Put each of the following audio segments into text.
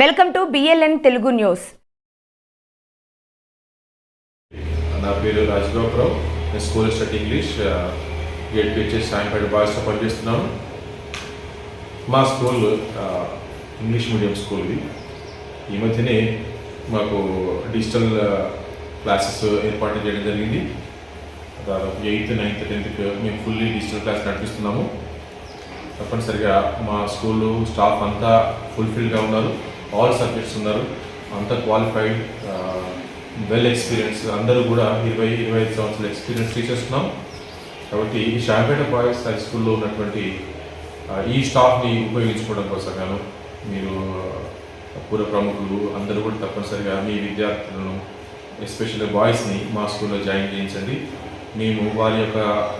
Welcome to B L N Telugu news నా పేరు రాజగోపురం నేను స్కూల్ స్టడీ ఇంగ్లీష్ గేట్ వచ్చేసి సాయంపేట బాయ్స్లో పనిచేస్తున్నాను. మా స్కూల్ ఇంగ్లీష్ మీడియం స్కూల్ ఇది. ఈ మధ్యనే మాకు డిజిటల్ క్లాసెస్ ఏర్పాటు చేయడం జరిగింది. దాదాపు ఎయిత్ నైన్త్ టెన్త్కి మేము ఫుల్లీ డిజిటల్ క్లాస్ నడిపిస్తున్నాము. తప్పనిసరిగా మా స్కూల్ స్టాఫ్ అంతా ఫుల్ఫిల్గా ఉన్నారు. ఆల్ సబ్జెక్ట్స్ ఉన్నారు. అంత క్వాలిఫైడ్ వెల్ ఎక్స్పీరియన్స్ అందరూ కూడా ఇరవై ఇరవై ఐదు సంవత్సరాల ఎక్స్పీరియన్స్ టీచర్స్ ఉన్నాం. కాబట్టి ఈ షాంపేట బాయ్స్ హై స్కూల్లో ఉన్నటువంటి ఈ స్టాఫ్ని ఉపయోగించుకోవడం కోసం గాను మీరు పూర్వ ప్రముఖులు అందరూ కూడా తప్పనిసరిగా మీ విద్యార్థులను ఎస్పెషల్లీ బాయ్స్ని మా స్కూల్లో జాయిన్ చేయించండి. మేము వారి యొక్క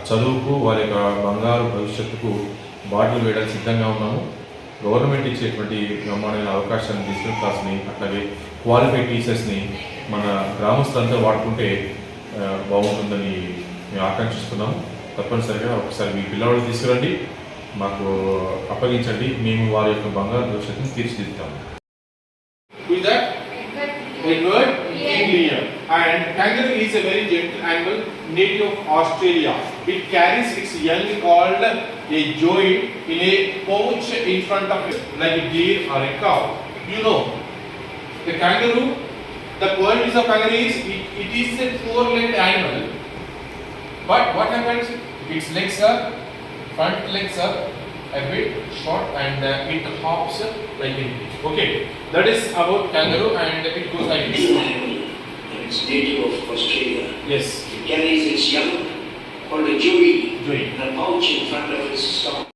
చదువుకు వారి యొక్క బంగారు భవిష్యత్తుకు బాటలు వేయడానికి సిద్ధంగా ఉన్నాము. గవర్నమెంట్ ఇచ్చేటువంటి బ్రహ్మాండమైన అవకాశాన్ని డిజిటల్ క్లాస్ని అట్లాగే క్వాలిఫైడ్ టీచర్స్ని మన గ్రామస్తులంతా వాడుకుంటే బాగుంటుందని మేము ఆకాంక్షిస్తున్నాము తప్పనిసరిగా ఒకసారి మీ పిల్లవాళ్ళు తీసుకురండి. మాకు అప్పగించండి. మేము వారి యొక్క బంగారు భవిష్యత్తుని తీర్చిదిద్దాము And kangaroo is a very gentle animal native of Australia. It carries its young called a joey in a pouch in front of it, like a deer or a cow. You know, the kangaroo, the point is of kangaroo is it, it is a four-legged animal. But what happens? Its legs are, front legs are a bit short and uh, it hops like a Okay, that is about kangaroo and it goes like this. An animal and it's native of Australia. Yes, It carries its young called a joey Joey. in a pouch in front of its stomach.